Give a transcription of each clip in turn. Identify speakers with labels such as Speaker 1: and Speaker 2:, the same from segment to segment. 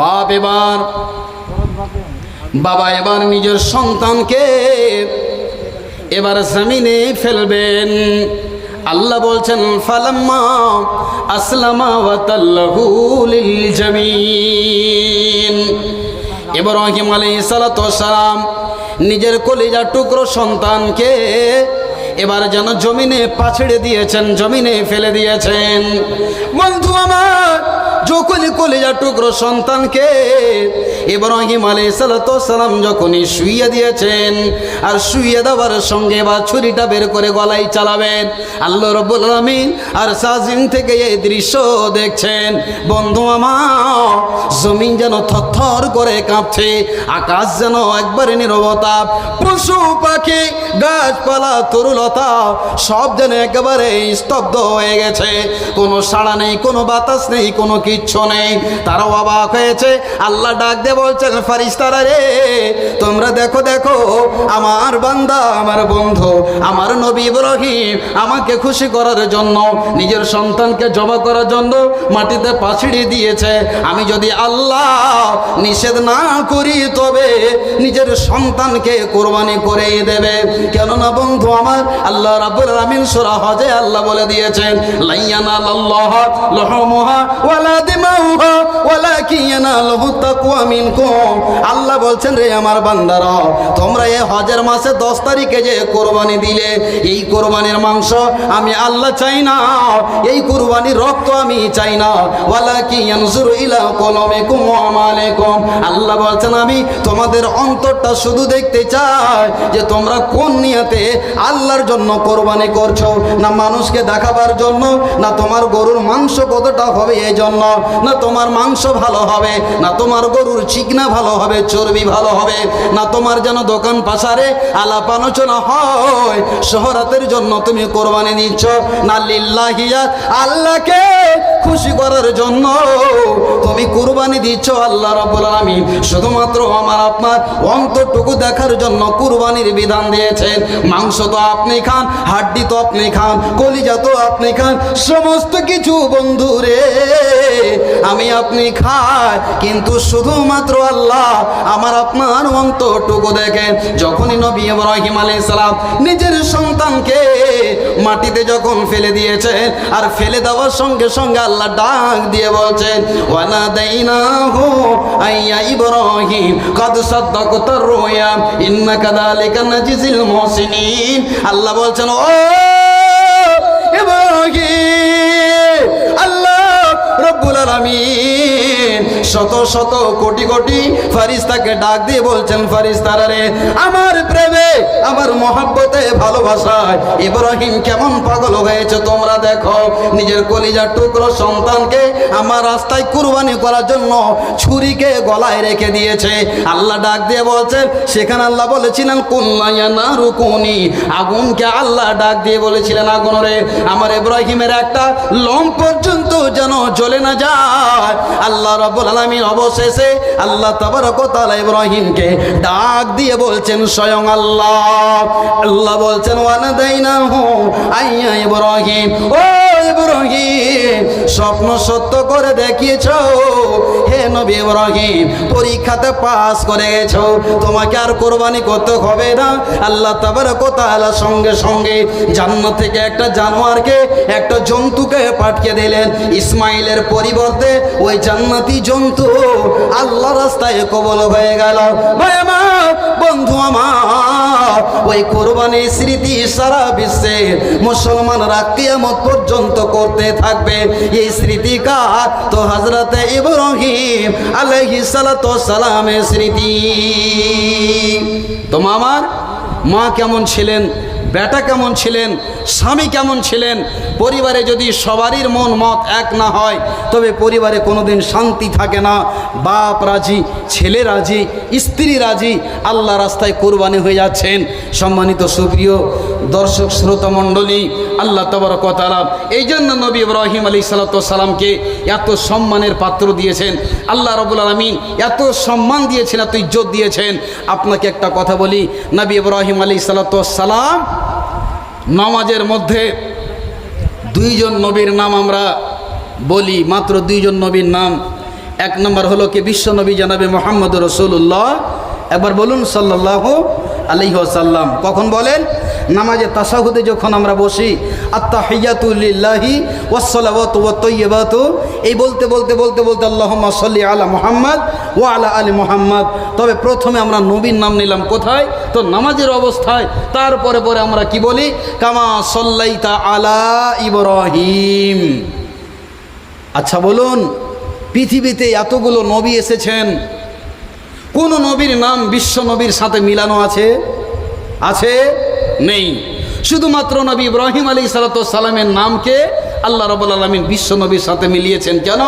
Speaker 1: বাপ এবার, বাবা এবার নিজের সন্তানকে এবার জমিনে ফেলবেন। আল্লাহ বলছেন, ফালাম্মা আসলামা ওয়াতাল্লাহু লিল জামিন। ইব্রাহিম আলাইহিস নিজের কলিজার টুকরো সন্তানকে এবার যেন জমিনে পাছড়ে দিয়েছেন, জমিনে ফেলে দিয়েছেন। বন্ধু আমার যখনই কলিজার টুকরো সন্তানকে ইব্রাহিম সালাতু সালাম যখনই শুইয়ে দিয়েছেন আর শুইয়ে দেওয়ার সঙ্গে বা ছুরিটা বের করে গলায় চালাবেন। আল্লাহ রব্বুল আলামিন আর সাজিম থেকে এই দৃশ্য দেখছেন। বন্ধু আমার, জমিন যেন থরথর করে কাঁপছে, আকাশ যেন একবারে নিরবতা, পশু পাখি, গাছপালা, তরুলতা, সব যেন একেবারে স্তব্ধ হয়ে গেছে। কোনো সাড়া নেই, কোনো বাতাস নেই, কোনো কিচ্ছু নেই। তারাও অবাক হয়েছে। আল্লাহ ডাক দিয়ে বলছেন ফারিস্তারা রে, তোমরা দেখো দেখো, আমার বান্দা, আমার বন্ধু, আমার নবী ইব্রাহিম আমাকে খুশি করার জন্য, নিজের সন্তানকে জমা করার জন্য মাটিতে পাছিড়ি দিয়েছে। আমি যদি আল্লাহ নিষেধ না করি, তবে নিজের সন্তানকে কোরবানি করে দেবে। কেননা বন্ধু আমার, আল্লাহ রাব্বুল আলামিন সূরা হজে আল্লাহ বলে দিয়েছেন লাইয়ানা আল্লাহ লহমুহা ওয়ালা আল্লাহ বলছেন, রে আমার বান্দারা, তোমরা এই হজের মাসে দশ তারিখে যে কোরবানি দিলে, এই কোরবানির মাংস আমি আল্লাহ চাই না। এই কোরবানির রক্ত আমি চাই না। ওয়ালাকিন ইয়ানজুরু ইলা কলমিকুম ওয়া আল্লাহ বলছেন, আমি তোমাদের অন্তরটা শুধু দেখতে চাই যে তোমরা কোন নিয়তে আল্লাহর জন্য কোরবানি করছ, না মানুষকে দেখাবার জন্য, না তোমার গরুর মাংস কতটা হবে এই জন্য। না তোমার মাংস ভালো হবে, না তোমার গরুর চিকনা ভালো হবে, চর্বি ভালো হবে, না তোমার যেন দোকান পাশারে আলাপ আলোচনা হয়, শহরাতের জন্য তুমি কোরবানি দিচ্ছ। না লিল্লাহিয়া আল্লাহকে খুশি করার জন্য তুমি কুরবানি দিচ্ছ আল্লাহ রাব্বুল আলামিন। শুধুমাত্র আমার আপনার অন্তরটুকু দেখার জন্য কুরবানির বিধান দিয়েছেন। মাংস তো আপনি খান, হাড্ডি তো আপনি খান, কলিজা তো আপনি খান, সমস্ত কিছু বন্ধুরে, আমি আপনি খাই। কিন্তু শুধুমাত্র আল্লাহ আমার আপনার অন্তরটুকু দেখেন। যখনই নবী ইব্রাহিম আলাইহিস সালাম নিজের সন্তানকে মাটিতে যখন ফেলে দিয়েছেন, আর ফেলে দেওয়ার সঙ্গে সঙ্গে আল্লাহ ডাক দিয়ে বলছেন ওয়ালা দাইনা হো আইয়া ইব্রাহিম, কদ সাদ্দাকতা রুয়া ইন্না কাদালিকা নাজিজিল মুহসিনিন। আল্লাহ বলছেন, ও ইব্রাহিম আল্লাহ রব্বুল আলামিন। শত শত কোটি কোটি ফারিস্তাকে ডাক দিয়ে বলছেন ফারিস্তারা রে, আমার প্রেমে, আমার মহাব্বতে ভালোবাসায় ইব্রাহিম কেমন পাগল হয়েছে তোমরা দেখো। নিজের কলিজার টুকরো সন্তানকে আমার রাস্তায় কুরবানি করার জন্য ছুরিকে গলায় রেখে দিয়েছে। আল্লাহ ডাক দিয়ে বলছেন, সেখানে আল্লাহ বলেছিলেন কুল্লাইয়া না রুকুনি আগুনকে আল্লাহ ডাক দিয়ে বলেছিলেন, আগুন রে, আমার ইব্রাহিমের একটা লোম পর্যন্ত যেন জ্বলে না যায়। আল্লাহ রব্বুল আলামিন অবশেষে আল্লাহ তাবারক ওয়া তাআলা ইব্রাহিমকে ডাক দিয়ে বলছেন, স্বয়ং আল্লাহ। আল্লাহ বলছেন ওয়ানাদাইনাহু আইয়া ইব্রাহিম। ও স্বপ্ন সত্য করে দেখিয়েছো। হে নবী ইব্রাহিম, পরীক্ষাতে পাস করে গেছো। তোমাকে আর কোরবানি করতে হবে না। আল্লাহ তাবারক ওয়া তাআলা সঙ্গে সঙ্গে জান্নাত থেকে একটা জানোয়ারকে, একটা জন্তুকে পাঠিয়ে দিলেন। ইসমাইলের পরিবর্তে ওই জান্নাতি জন্তু আল্লাহ রাস্তায় কবল হয়ে গেল। বন্ধু আমার, ওই কোরবানি স্মৃতি সারা বিশ্বে মুসলমানরা কিয়ামত পর্যন্ত করতে থাকবে। এই স্মৃতি কার? তো হজরতে ইব্রাহিম আলহি সালামের স্মৃতি। তো মামার মা কেমন ছিলেন? বেটা কেমন ছিলেন? স্বামী কেমন ছিলেন? পরিবারে যদি সবারই মন মত এক না হয়, তবে পরিবারে কোনোদিন শান্তি থাকে না। বাপ রাজি, ছেলে রাজি, স্ত্রী রাজি, আল্লাহ রাস্তায় কোরবানি হয়ে যাচ্ছেন। সম্মানিত সুপ্রিয় দর্শক, শ্রোতা মণ্ডলী, আল্লাহ তবর কতালা এই জন্য নবী ইব্রাহিম আলী সালাতামকে এত সম্মানের পাত্র দিয়েছেন। আল্লাহ রবুল আলমিন এত সম্মান দিয়েছেন, এত ইজ্জত দিয়েছেন। আপনাকে একটা কথা বলি, নবী ইব্রাহিম আলী সালাতাম নামাজের মধ্যে দুইজন নবীর নাম আমরা বলি, মাত্র দুইজন নবীর নাম। এক নম্বর হলো কি, বিশ্ব নবী জানাবে মোহাম্মদ রসুল্লাহ একবার বলুন সাল্লাহ আলহি আসাল্লাম কখন বলেন? নামাজে তাসাহুদে যখন আমরা বসি আত্মা হিয়াতুল্লাহি ওয়াসালাওয়াত ওয়াতইবাত এই বলতে বলতে বলতে বলতে আল্লাহ সাল্লি আলা মোহাম্মদ ও আলা আলী মোহাম্মদ। তবে প্রথমে আমরা নবীর নাম নিলাম কোথায়? তো নামাজের অবস্থায়। তারপরে, পরে আমরা কি বলি? কামা সল্লাইতা আলা ইব্রাহিম। আচ্ছা বলুন, পৃথিবীতে এতগুলো নবী এসেছেন। কোন নবীর নাম বিশ্ব নবীর সাথে মিলানো আছে? আছে? নেই। শুধুমাত্র নবী ইব্রাহিম আলী সালাতামের নামকে আল্লাহ রবুল আলমিন বিশ্ব নবীর সাথে মিলিয়েছেন। কেন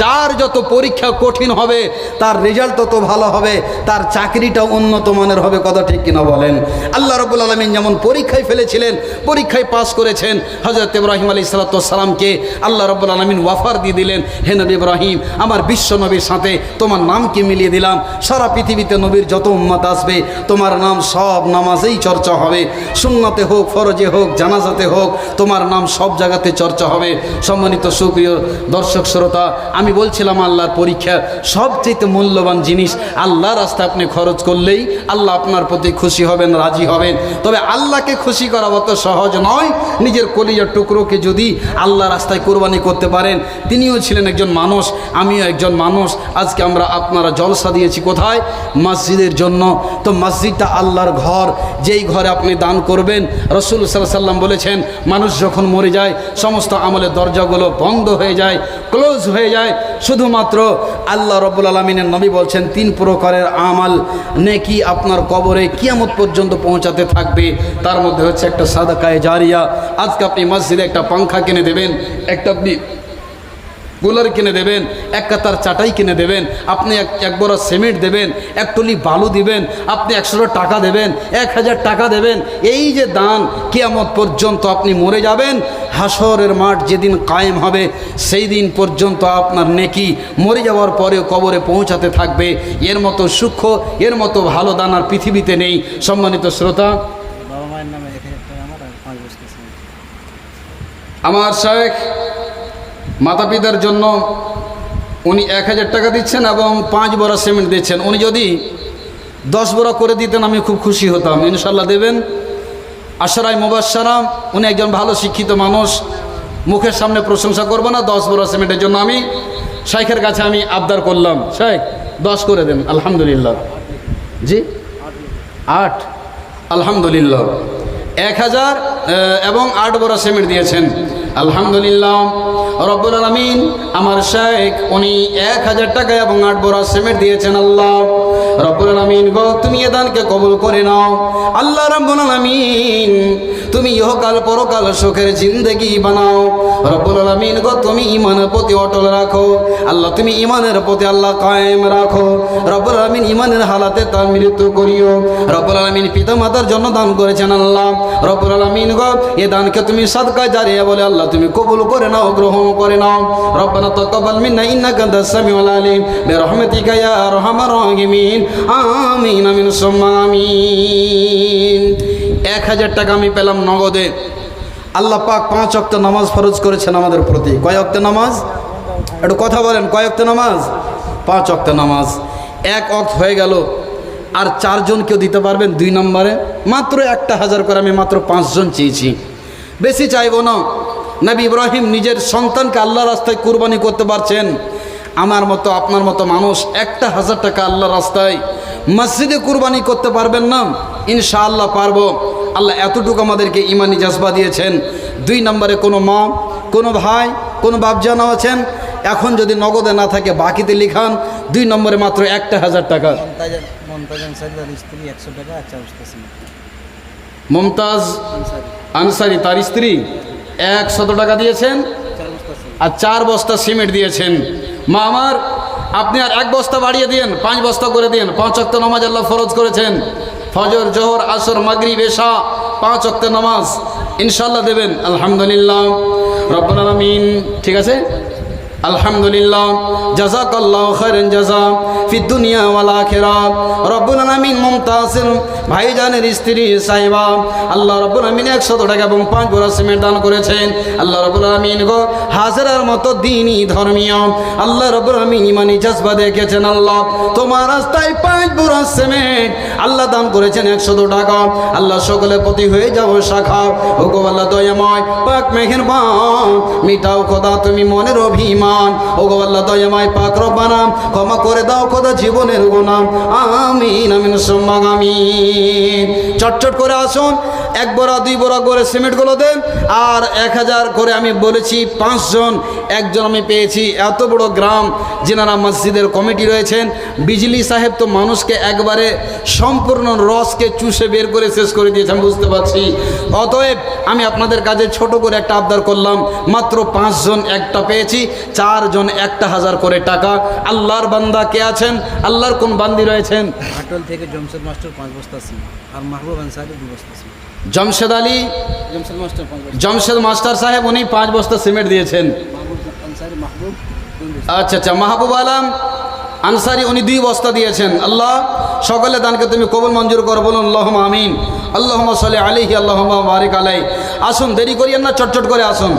Speaker 1: যার যত পরীক্ষা কঠিন হবে, তার রেজাল্ট তত ভালো হবে, তার চাকরিটা উন্নত মানের হবে, কথা ঠিক কিনা বলেন? আল্লাহ রবুল আলমিন যেমন পরীক্ষায় ফেলেছিলেন, পরীক্ষায় পাস করেছেন হজরত ইব্রাহিম আলী সালাতামকে আল্লাহ রবুল আলমিন ওয়াফার দিয়ে দিলেন, হে নবী ইব্রাহিম, আমার বিশ্ব নবীর সাথে তোমার নামকে মিলিয়ে দিলাম? সারা পৃথিবীতে নবীর যত উম্মত আসবে, তোমার নাম সব নামাজেই চর্চা হবে। সুন্নতে হোক, ফরজে হোক, জানাজাতে হোক, তোমার নাম সব জায়গাতে চর্চা হবে। সম্মানিত সুপ্রিয় দর্শক, শ্রোতা, আমি বলছিলাম আল্লাহর পরীক্ষা সবচেয়ে মূল্যবান জিনিস। আল্লাহ রাস্তা আপনি খরচ করলেই আল্লাহ আপনার প্রতি খুশি হবেন, রাজি হবেন। তবে আল্লাহকে খুশি করা অত সহজ নয়। নিজের কলিজার টুকরোকে যদি আল্লাহ রাস্তায় কোরবানি করতে পারেন, তিনিও ছিলেন একজন মানুষ, আমিও একজন মানুষ। আজকে আমরা আপনারা জলসা দিয়েছি কোথায়? মসজিদের জন্য। তো মসজিদটা আল্লাহর ঘর। যেই ঘরে আপনি দান করবেন, রসুল সাল্লাম বলেছেন, মানুষ যখন মরে যায়, সমস্ত আমলের দরজাগুলো বন্ধ হয়ে যায় ক্লোজ হয়ে যায়। শুধুমাত্র আল্লাহ রব্বুল আলমিনের নবী বলছেন, তিন প্রকারের আমাল নেকি আপনার কবরে কিয়ামত পর্যন্ত পৌঁছাতে থাকবে। তার মধ্যে হচ্ছে একটা সাদাকায় জারিয়া। আজকে আপনি মসজিদে একটা পাংখা কিনে দেবেন, একটা আপনি কুলার কিনে দেবেন এক কাতার চাটাই কিনে দেবেন আপনি এক এক বড় সিমেন্ট দেবেন এক টলি বালু দিবেন আপনি একশো টাকা দেবেন এক হাজার টাকা দেবেন এই যে দান কেয়ামত পর্যন্ত আপনি মরে যাবেন হাসরের মাঠ যেদিন কায়েম হবে সেই দিন পর্যন্ত আপনার নেকি মরে যাওয়ার পরেও কবরে পৌঁছাতে থাকবে এর মতো সূক্ষ্ম এর মতো ভালো দান আর পৃথিবীতে নেই সম্মানিত শ্রোতা।
Speaker 2: আমার
Speaker 1: শেখ মাতা পিতার জন্য উনি এক হাজার টাকা দিচ্ছেন এবং পাঁচ বড়া সিমেন্ট দিচ্ছেন। উনি যদি দশ বড়া করে দিতেন, আমি খুব খুশি হতাম। ইনশাল্লাহ দেবেন। আশারাই মুবাসারাম উনি একজন ভালো শিক্ষিত মানুষ। মুখের সামনে প্রশংসা করব না, দশ বড়া সিমেন্টের জন্য আমি শাইখের কাছে আমি আবদার করলাম। শাইখ, দশ করে দেন, আলহামদুলিল্লাহ। জি? আট। আলহামদুলিল্লাহ। এক হাজার এবং আট বড়া সিমেন্ট দিয়েছেন। আলহামদুলিল্লাহ। রব্বুল আলমিন আমার শেখ উনি এক হাজার টাকা এবং আট বড় সিমেন্ট দিয়েছেন আল্লাহ। রব্বুল আলমিন গো, তুমি এ দানকে কবুল করে নাও। আল্লাহ রব্বুল আলমিন তুমি ইহকাল পরকাল সুখের জিন্দগি বানাও। রব্বুল আলমিন গো, তুমি ইমানের প্রতি অটল রাখো। আল্লাহ, তুমি ইমানের প্রতি আল্লাহ কায়েম রাখো। রব্বুল আলমিন ইমানের হালাতে তার মৃত্যু করিও। রব্বুল আলমিন পিতা মাতার জন্য দান করেছেন আল্লাহ। রব্বুল আলমিন গো, এ দানকে তুমি সাদকা জারিয়া বলে আল্লাহ, তুমি কবুল করে নাও, গ্রহণ করে নাও। রব্বানা তাকাব্বাল মিন্না ইন্নাকা আনতাস সামিউল আলিম। বিরহমাতিকা ইয়া আরহামার রাহিমিন। আমিন আমিন, সুম্মা আমিন। এক হাজার টাকা আমি পেলাম নগদে। আল্লাহ পাক পাঁচ অক্ত নামাজ ফরজ করেছেন আমাদের প্রতি। কয় অক্ত নামাজ? একটু কথা বলেন, কয় অক্ত নামাজ? পাঁচ অক্ত নামাজ। এক অক্ত হয়ে গেল। আর চারজন কেউ দিতে পারবেন দুই নম্বরে? মাত্র একটা হাজার করে আমি মাত্র পাঁচজন চেয়েছি। বেশি চাইব না। নবী ইব্রাহিম নিজের সন্তানকে আল্লাহ রাস্তায় কুরবানি করতে পারছেন। আমার মতো, আপনার মতো মানুষ একটা হাজার টাকা আল্লাহ রাস্তায় মসজিদে কুরবানি করতে পারবেন না। ইনশাআল্লাহ পারব। আল্লাহ এতটুকু আমাদেরকে ইমানি জজবা দিয়েছেন। দুই নম্বরে কোনো মা কোনো ভাই কোনো বাপজানা আছেন? এখন যদি নগদে না থাকে বাকিতে লিখান। দুই নম্বরে মাত্র একটা হাজার টাকা।
Speaker 2: মমতাজ মমতাজ আনসারি তার স্ত্রী
Speaker 1: একশত টাকা দিয়েছেন। আর চার বস্তা সিমেন্ট দিয়েছেন। মা আমার আপনি আর এক বস্তা বাড়িয়ে দিন পাঁচ বস্তা করে দিন পাঁচ অক্ত নামাজ আল্লাহ ফরজ করেছেন। ফজর, জোহর, আসর মাগরি বেশা পাঁচ অক্ত নামাজ ইনশাল্লাহ দেবেন, আলহামদুলিল্লাহ, রব্বুল আলমিন, ঠিক আছে? আলহামদুলিল্লাহ, জাজাকাল্লাহ খাইরান জাজা ফি দুনিয়া ওয়াল আখিরা। রব্বুল আলামিন মুমতাসির ভাইজানের স্ত্রী সাহেবা আল্লাহ রব্বুল আলামিন 100 টাকা এবং পাঁচ বড় সিমেন্ট দান করেছেন। আল্লাহ রব্বুল আলামিন গো, হাজারের মতো দিনই ধর্মীয়। আল্লাহ রব্বুল আলামিন ইমানি জজবা দেখেছেন আল্লাহ, তোমার রাস্তায় পাঁচ বড় সিমেন্ট আল্লাহ দান করেছেন 100 টাকা। আল্লাহ সকলের প্রতি হয়ে যাও শাখা। ও গো আল্লাহ দয়াময়, পাক মেহেরবান, মিটাও খোদা, তুমি মনের অভিমান। ও গো আল্লাহ দয়াময় পাক রব্বানাম ক্ষমা করে দাও খোদা জীবনের গোনাম আমিন আমিন সম্মাগ আমিন। চটচট করে আসুন, এক বড়া, দুই বড়া করে সিমেন্টগুলো দেন, আর এক হাজার করে আমি বলেছি পাঁচজন, একজন আমি পেয়েছি। এত বড় গ্রাম যেনারা মসজিদের কমিটি রয়েছেন, বিজলি সাহেব তো মানুষকে একবারে সম্পূর্ণ রসকে চুষে বের করে শেষ করে দিয়েছেন বুঝতে পারছি। অতএব আমি আপনাদের কাছে ছোট করে একটা আবদার করলাম, মাত্র পাঁচজন একটা পেয়েছি চারজন একটা হাজার করে টাকা। আল্লাহর বান্দা কে আছেন? আল্লাহর কোন বান্দি রয়েছেন?
Speaker 2: আটল থেকে জমশেদ মাস্টার পাঁচ বস্তা আর মাহবুব আনসারি দু বস্তা
Speaker 1: জমশেদ আলী?
Speaker 2: জমশেদ মাস্টার
Speaker 1: জমশেদ মাস্টার সাহেব উনি পাঁচ বস্তা সিমেন্ট দিয়েছেন। আচ্ছা আচ্ছা মাহবুব আলম আনসারি উনি দুই বস্তা দিয়েছেন। আল্লাহ সকলে দানকে তুমি কবুল মঞ্জুর করো বলুন আল্লাহ আমিন। আল্লাহ সালে আলিহি আল্লাহ বারিক আলাই আসুন দেরি করিয়েন না চটচট করে আসুন।